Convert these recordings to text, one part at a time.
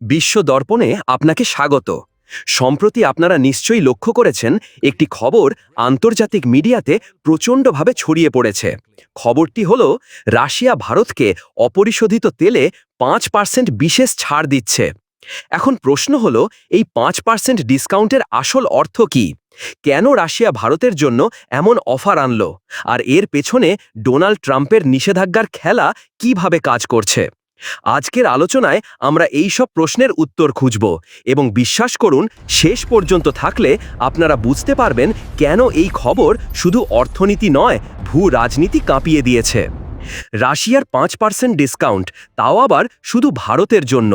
বিশ্ব দর্পণে আপনাকে স্বাগত। সম্প্রতি আপনারা নিশ্চয়ই লক্ষ্য করেছেন, একটি খবর আন্তর্জাতিক মিডিয়াতে প্রচণ্ডভাবে ছড়িয়ে পড়েছে। খবরটি হল, রাশিয়া ভারতকে অপরিশোধিত তেলে পাঁচ পার্সেন্ট বিশেষ ছাড় দিচ্ছে। এখন প্রশ্ন হল, এই পাঁচ পার্সেন্ট ডিসকাউন্টের আসল অর্থ কি? কেন রাশিয়া ভারতের জন্য এমন অফার আনলো? আর এর পেছনে ডোনাল্ড ট্রাম্পের নিষেধাজ্ঞার খেলা কীভাবে কাজ করছে? আজকের আলোচনায় আমরা এই সব প্রশ্নের উত্তর খুঁজব এবং বিশ্বাস করুন, শেষ পর্যন্ত থাকলে আপনারা বুঝতে পারবেন কেন এই খবর শুধু অর্থনীতি নয়, ভূ রাজনীতি কাঁপিয়ে দিয়েছে। রাশিয়ার পাঁচ পার্সেন্ট ডিসকাউন্ট, তাও আবার শুধু ভারতের জন্য।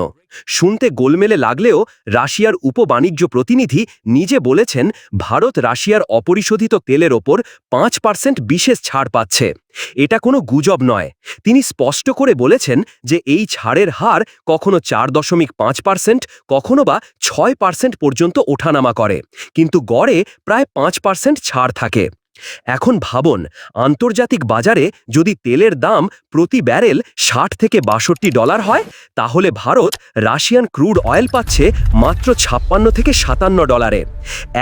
শুনতে গোলমেলে লাগলেও রাশিয়ার উপবাণিজ্য প্রতিনিধি নিজে বলেছেন, ভারত রাশিয়ার অপরিশোধিত তেলের ওপর পাঁচ পার্সেন্ট বিশেষ ছাড় পাচ্ছে। এটা কোনো গুজব নয়। তিনি স্পষ্ট করে বলেছেন যে এই ছাড়ের হার কখনো চার দশমিক পাঁচ পার্সেন্ট, কখনো বা ছয় পার্সেন্ট পর্যন্ত ওঠানামা করে। কিন্তু গড়ে প্রায় পাঁচ পার্সেন্ট ছাড় থাকে। এখন ভাবুন, আন্তর্জাতিক বাজারে যদি তেলের দাম প্রতি ব্যারেল ষাট থেকে বাষট্টি ডলার হয়, তাহলে ভারত রাশিয়ান ক্রুড অয়েল পাচ্ছে মাত্র ছাপ্পান্ন থেকে সাতান্ন ডলারে।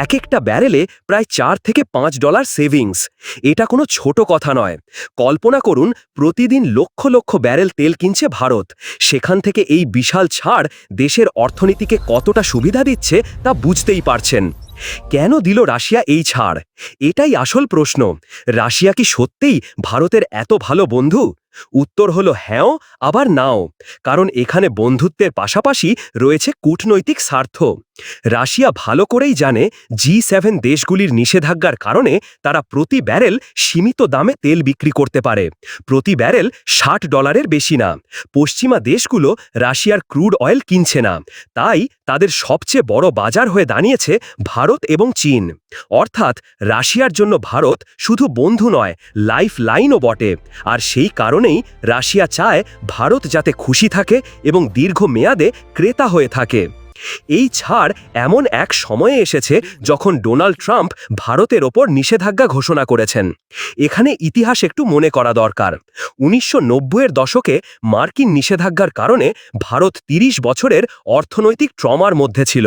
এক একটা ব্যারেলে প্রায় চার থেকে পাঁচ ডলার সেভিংস। এটা কোনো ছোট কথা নয়। কল্পনা করুন, প্রতিদিন লক্ষ লক্ষ ব্যারেল তেল কিনছে ভারত। সেখান থেকে এই বিশাল ছাড় দেশের অর্থনীতিকে কতটা সুবিধা দিচ্ছে তা বুঝতেই পারছেন। কেন দিল রাশিয়া এই ছাড়? এটাই আসল প্রশ্ন। রাশিয়া কি সত্যিই ভারতের এত ভালো বন্ধু? উত্তর হলো হ্যাঁও, আবার নাও। কারণ এখানে বন্ধুত্বের পাশাপাশি রয়েছে কূটনৈতিক স্বার্থ। রাশিয়া ভালো করেই জানে জি সেভেন দেশগুলির নিষেধাজ্ঞার কারণে তারা প্রতি ব্যারেল সীমিত দামে তেল বিক্রি করতে পারে। প্রতি ব্যারেল ষাট ডলারের বেশি না। পশ্চিমা দেশগুলো রাশিয়ার ক্রুড অয়েল কিনছে না। তাই তাদের সবচেয়ে বড় বাজার হয়ে দাঁড়িয়েছে ভারত এবং চীন। অর্থাৎ রাশিয়ার জন্য ভারত শুধু বন্ধু নয় লাইফ লাইনও বটে। আর সেই কারণেই রাশিয়া চায় ভারত যাতে খুশি থাকে এবং দীর্ঘ মেয়াদে ক্রেতা হয়ে থাকে। এই ছাড় এমন এক সময়ে এসেছে যখন ডোনাল্ড ট্রাম্প ভারতের ওপর নিষেধাজ্ঞা ঘোষণা করেছেন। এখানে ইতিহাস একটু মনে করা দরকার। উনিশশো এর দশকে মার্কিন নিষেধাজ্ঞার কারণে ভারত ৩০ বছরের অর্থনৈতিক ট্রমার মধ্যে ছিল।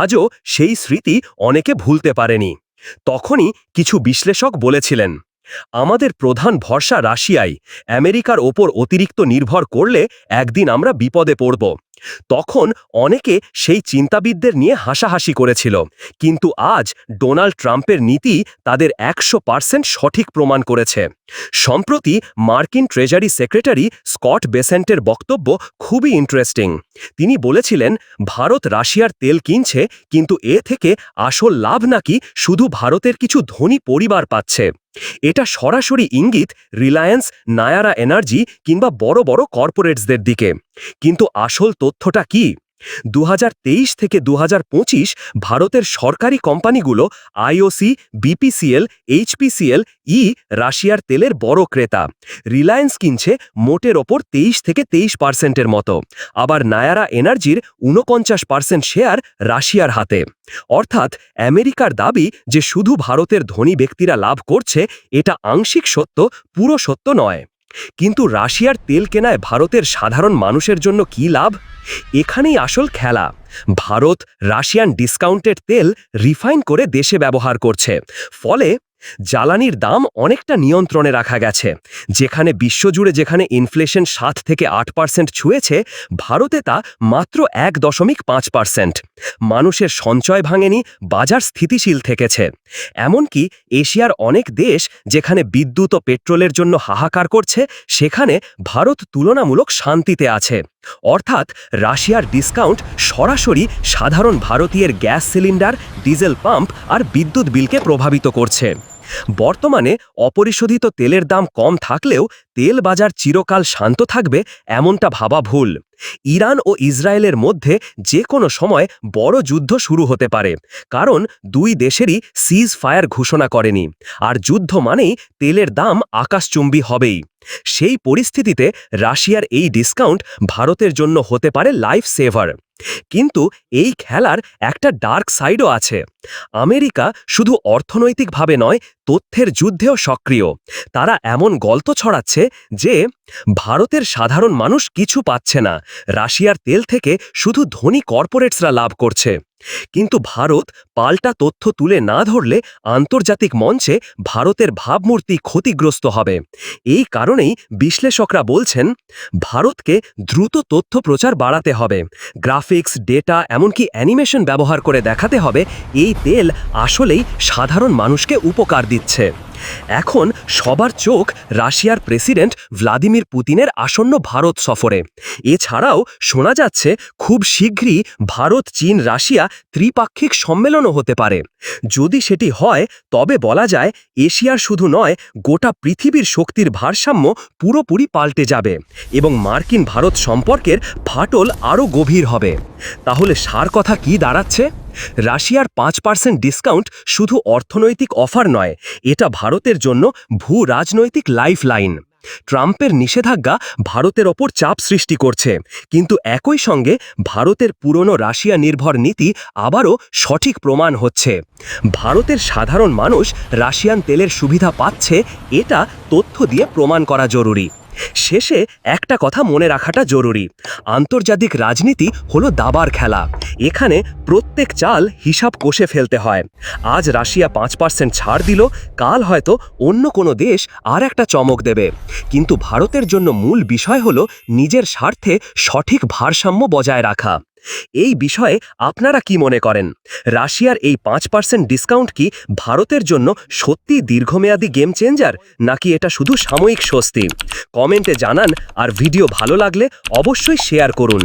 আজও সেই স্মৃতি অনেকে ভুলতে পারেনি। তখনই কিছু বিশ্লেষক বলেছিলেন আমাদের প্রধান ভরসা রাশিয়াই। আমেরিকার ওপর অতিরিক্ত নির্ভর করলে একদিন আমরা বিপদে পড়ব। তখন অনেকে সেই চিন্তাবিদদের নিয়ে হাসাহাসি করেছিল। কিন্তু আজ ডোনাল্ড ট্রাম্পের নীতি তাদের একশো পার্সেন্ট সঠিক প্রমাণ করেছে। সম্প্রতি মার্কিন ট্রেজারি সেক্রেটারি স্কট বেসেন্টের বক্তব্য খুবই ইন্টারেস্টিং। তিনি বলেছিলেন, ভারত রাশিয়ার তেল কিনছে, কিন্তু এ থেকে আসল লাভ নাকি শুধু ভারতের কিছু ধনী পরিবার পাচ্ছে। এটা সরাসরি ইঙ্গিত, রিলায়েন্স, নায়ারা এনার্জি কিংবা বড় বড় কর্পোরেটসদের দিকে। কিন্তু আসল তথ্যটা কি? দু হাজার তেইশ থেকে দু হাজার পঁচিশ ভারতের সরকারি কোম্পানিগুলো আইওসি বিপিসিএল এইচপিসিএল ই, রাশিয়ার তেলের বড় ক্রেতা। রিলায়েন্স কিনছে মোটের ওপর তেইশ থেকে তেইশ পার্সেন্টের মতো। আবার নায়ারা এনার্জির ঊনপঞ্চাশ পার্সেন্ট শেয়ার রাশিয়ার হাতে। অর্থাৎ আমেরিকার দাবি যে শুধু ভারতের ধনী ব্যক্তিরা লাভ করছে, এটা আংশিক সত্য, পুরো সত্য নয়। কিন্তু রাশিয়ার তেল কেনায় ভারতের সাধারণ মানুষের জন্য কি লাভ? এখানেই আসল খেলা। ভারত রাশিয়ান ডিসকাউন্টেড তেল রিফাইন করে দেশে ব্যবহার করছে। ফলে জ্বালানির দাম অনেকটা নিয়ন্ত্রণে রাখা গেছে। যেখানে বিশ্বজুড়ে যেখানে ইনফ্লেশন সাত থেকে আট পার্সেন্ট ছুঁয়েছে, ভারতে তা মাত্র এক দশমিক পাঁচ পার্সেন্ট মানুষের সঞ্চয় ভাঙেনি, বাজার স্থিতিশীল থেকেছে। এমনকি এশিয়ার অনেক দেশ যেখানে বিদ্যুৎ ও পেট্রোলের জন্য হাহাকার করছে, সেখানে ভারত তুলনামূলক শান্তিতে আছে। অর্থাৎ রাশিয়ার ডিসকাউন্ট সরাসরি সাধারণ ভারতীয়ের গ্যাস সিলিন্ডার, ডিজেল পাম্প আর বিদ্যুৎ বিলকে প্রভাবিত করছে। বর্তমানে অপরিশোধিত তেলের দাম কম থাকলেও তেল বাজার চিরকাল শান্ত থাকবে এমনটা ভাবা ভুল। ইরান ও ইসরায়েলের মধ্যে যে কোনো সময় বড় যুদ্ধ শুরু হতে পারে, কারণ দুই দেশেরই সিজ ফায়ার ঘোষণা করেনি, আর যুদ্ধ মানেই তেলের দাম আকাশচুম্বী হবেই। সেই পরিস্থিতিতে রাশিয়ার এই ডিসকাউন্ট ভারতের জন্য হতে পারে লাইফ সেভার কিন্তু এই খেলার একটা ডার্ক সাইডও আছে। আমেরিকা শুধু অর্থনৈতিকভাবে নয়, তথ্যের যুদ্ধেও সক্রিয়। তারা এমন গল্প ছড়াচ্ছে যে ভারতের সাধারণ মানুষ কিছু পাচ্ছে না। রাশিয়ার তেল থেকে শুধু ধনী কর্পোরেটসরা লাভ করছে। কিন্তু ভারত পাল্টা তথ্য তুলে না ধরলে আন্তর্জাতিক মঞ্চে ভারতের ভাবমূর্তি ক্ষতিগ্রস্ত হবে। এই কারণেই বিশ্লেষকরা বলছেন, ভারতকে দ্রুত তথ্য প্রচার বাড়াতে হবে। গ্রাফিক্স, ডেটা, এমনকি অ্যানিমেশন ব্যবহার করে দেখাতে হবে। এই তেল আসলেই সাধারণ মানুষকে উপকার দিচ্ছে। এখন সবার চোখ রাশিয়ার প্রেসিডেন্ট ভ্লাদিমির পুতিনের আসন্ন ভারত সফরে। এছাড়াও শোনা যাচ্ছে খুব শীঘ্রই ভারত, চীন, রাশিয়া ত্রিপাক্ষিক সম্মেলনও হতে পারে। যদি সেটি হয়, তবে বলা যায় এশিয়ার শুধু নয়, গোটা পৃথিবীর শক্তির ভারসাম্য পুরোপুরি পাল্টে যাবে এবং মার্কিন ভারত সম্পর্কের ফাটল আরও গভীর হবে। তাহলে সার কথা কি দাঁড়াচ্ছে? রাশিয়ার পাঁচ পার্সেন্ট ডিসকাউন্ট শুধু অর্থনৈতিক অফার নয়, এটা ভারতের জন্য ভূ রাজনৈতিক লাইফ লাইন ট্রাম্পের নিষেধাজ্ঞা ভারতের ওপর চাপ সৃষ্টি করছে, কিন্তু একই সঙ্গে ভারতের পুরনো রাশিয়া নির্ভর নীতি আবারও সঠিক প্রমাণ হচ্ছে। ভারতের সাধারণ মানুষ রাশিয়ান তেলের সুবিধা পাচ্ছে, এটা তথ্য দিয়ে প্রমাণ করা জরুরি। শেষে একটা কথা মনে রাখাটা জরুরি। আন্তর্জাতিক রাজনীতি হলো দাবার খেলা। এখানে প্রত্যেক চাল হিসাব কষে ফেলতে হয়। আজ রাশিয়া পাঁচ পার্সেন্ট ছাড় দিল, কাল হয়তো অন্য কোনো দেশ আর একটা চমক দেবে। কিন্তু ভারতের জন্য মূল বিষয় হলো নিজের স্বার্থে সঠিক ভারসাম্য বজায় রাখা। এই বিষয়ে আপনারা কি মনে করেন? রাশিয়ার এই পাঁচ পার্সেন্ট ডিসকাউন্ট কি ভারতের জন্য সত্যি দীর্ঘমেয়াদী গেম চেঞ্জার, নাকি এটা শুধু সাময়িক স্বস্তি? কমেন্টে জানান আর ভিডিও ভালো লাগলে অবশ্যই শেয়ার করুন।